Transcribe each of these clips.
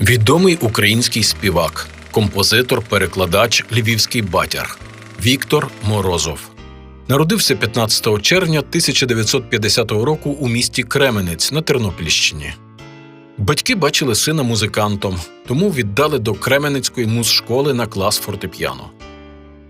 Відомий український співак, композитор, перекладач, львівський батяр Віктор Морозов. Народився 15 червня 1950 року у місті Кременець на Тернопільщині. Батьки бачили сина музикантом, тому віддали до Кременецької музшколи на клас фортепіано.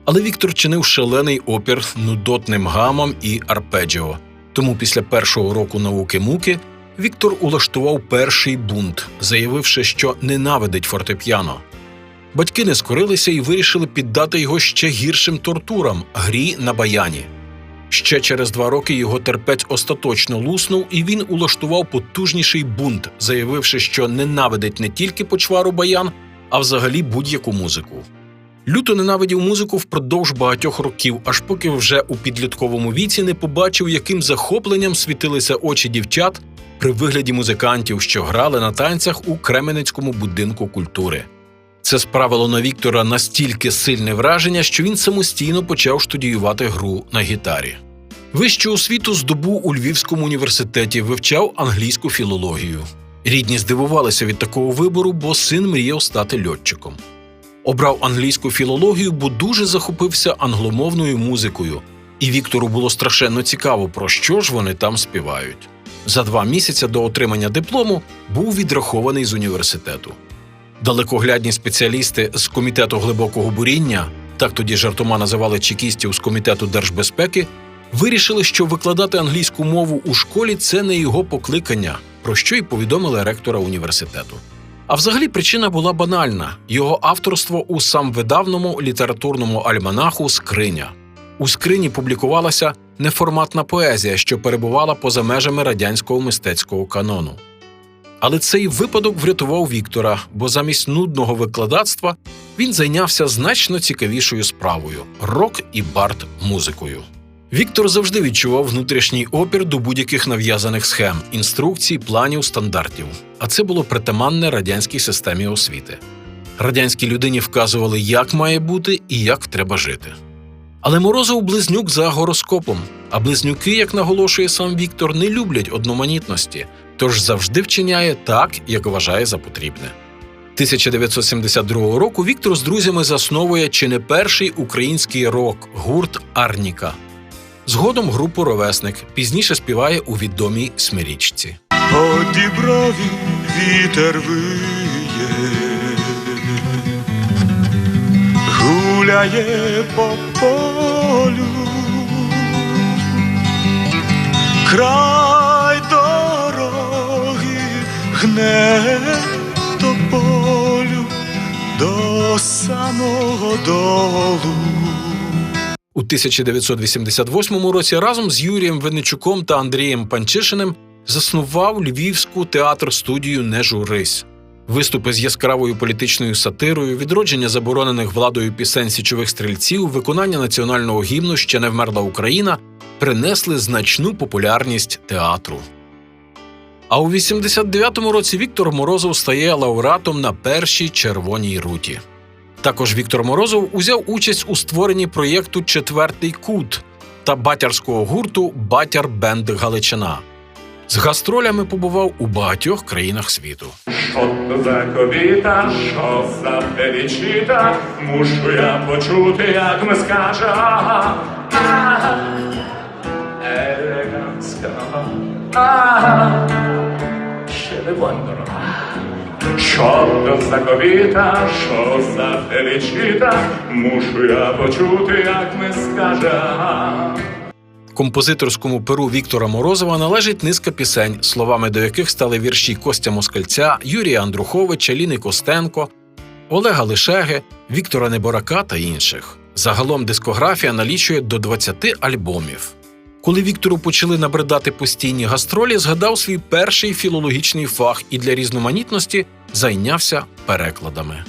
Але Віктор чинив шалений опір нудотним гамам і арпеджіо. Тому після першого року науки муки Віктор улаштував перший бунт, заявивши, що ненавидить фортепіано. Батьки не скорилися і вирішили піддати його ще гіршим тортурам грі на баяні. Ще через два роки його терпець остаточно луснув, і він улаштував потужніший бунт, заявивши, що ненавидить не тільки почвару баян, а взагалі будь-яку музику. Люто ненавидів музику впродовж багатьох років, аж поки вже у підлітковому віці не побачив, яким захопленням світилися очі дівчат при вигляді музикантів, що грали на танцях у Кременецькому будинку культури. Це справило на Віктора настільки сильне враження, що він самостійно почав студіювати гру на гітарі. Вищу освіту здобув у Львівському університеті, вивчав англійську філологію. Рідні здивувалися від такого вибору, бо син мріяв стати льотчиком. Обрав англійську філологію, бо дуже захопився англомовною музикою, і Віктору було страшенно цікаво, про що ж вони там співають. За два місяці до отримання диплому був відрахований з університету. Далекоглядні спеціалісти з комітету глибокого буріння, так тоді жартома називали чекістів з комітету держбезпеки, вирішили, що викладати англійську мову у школі це не його покликання, про що й повідомили ректора університету. А взагалі причина була банальна: його авторство у самвидавному літературному альманаху Скриня. У скрині публікувалася неформатна поезія, що перебувала поза межами радянського мистецького канону. Але цей випадок врятував Віктора, бо замість нудного викладацтва він зайнявся значно цікавішою справою рок і бард музикою. Віктор завжди відчував внутрішній опір до будь-яких нав'язаних схем, інструкцій, планів, стандартів. А це було притаманне радянській системі освіти. Радянській людині вказували, як має бути і як треба жити. Але Морозов близнюк за гороскопом, а близнюки, як наголошує сам Віктор, не люблять одноманітності, тож завжди вчиняє так, як вважає за потрібне. 1972 року Віктор з друзями засновує чи не перший український рок гурт Арніка. Згодом групу Ровесник пізніше співає у відомій смирічці. По вітер виє, гуляє по полю, край дороги гне до полю до самого долу. У 1988 році разом з Юрієм Винничуком та Андрієм Панчишиним заснував львівську театр-студію Не журись. Виступи з яскравою політичною сатирою, відродження заборонених владою пісень січових стрільців, виконання національного гімну Ще не вмерла Україна принесли значну популярність театру. А у 89-му році Віктор Морозов стає лауреатом на першій червоній руті. Також Віктор Морозов узяв участь у створенні проєкту Четвертий кут та батярського гурту Батяр Бенд Галичина. З гастролями побував у багатьох країнах світу. Що за ковіта, що за перечіта, мушу я почути, як ми скаже. Ага, ага, елегантська, ще не дорога. Що за ковіта, що за перечіта, мушу я почути, як ми скаже. Композиторському перу Віктора Морозова належить низка пісень, словами до яких стали вірші Костя Москальця, Юрія Андруховича, Ліни Костенко, Олега Лишеги, Віктора Неборака та інших. Загалом дискографія налічує до 20 альбомів. Коли Віктору почали набридати постійні гастролі, згадав свій перший філологічний фах і для різноманітності зайнявся перекладами.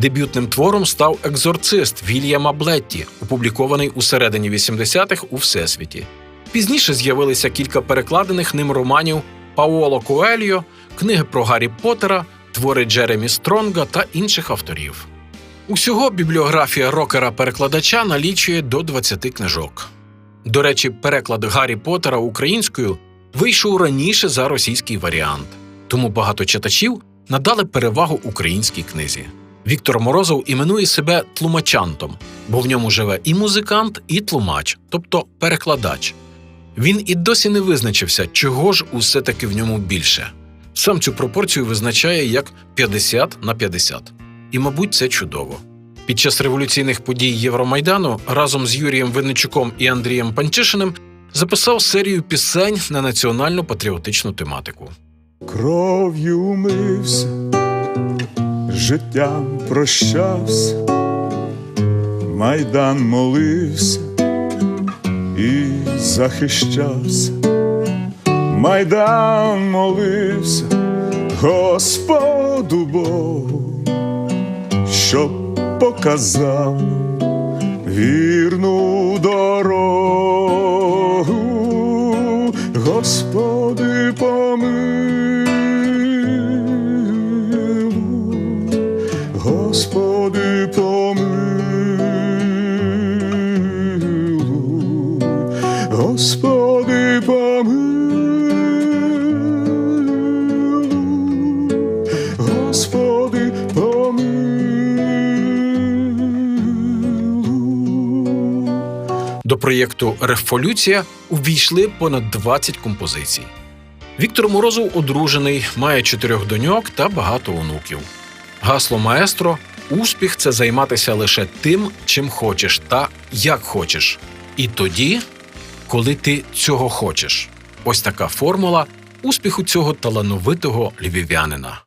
Дебютним твором став екзорцист Вільяма Блетті, опублікований у середині 80-х у Всесвіті. Пізніше з'явилися кілька перекладених ним романів Паоло Коельо, книги про Гаррі Поттера, твори Джеремі Стронга та інших авторів. Усього бібліографія рокера-перекладача налічує до 20 книжок. До речі, переклад Гаррі Поттера українською вийшов раніше за російський варіант, тому багато читачів надали перевагу українській книзі. Віктор Морозов іменує себе тлумачантом, бо в ньому живе і музикант, і тлумач, тобто перекладач. Він і досі не визначився, чого ж усе таки в ньому більше. Сам цю пропорцію визначає як 50 на 50. І, мабуть, це чудово. Під час революційних подій Євромайдану разом з Юрієм Винничуком і Андрієм Панчишиним записав серію пісень на національну патріотичну тематику. Кров'ю мився, життям прощався, майдан молився і захищався, майдан молився Господу Богу, щоб показав вірну дорогу, Господи помилуй, проєкту Рефолюція увійшли понад 20 композицій. Віктор Морозов одружений, має чотирьох доньок та багато онуків. Гасло маестро успіх це займатися лише тим, чим хочеш та як хочеш. І тоді, коли ти цього хочеш. Ось така формула успіху цього талановитого львів'янина.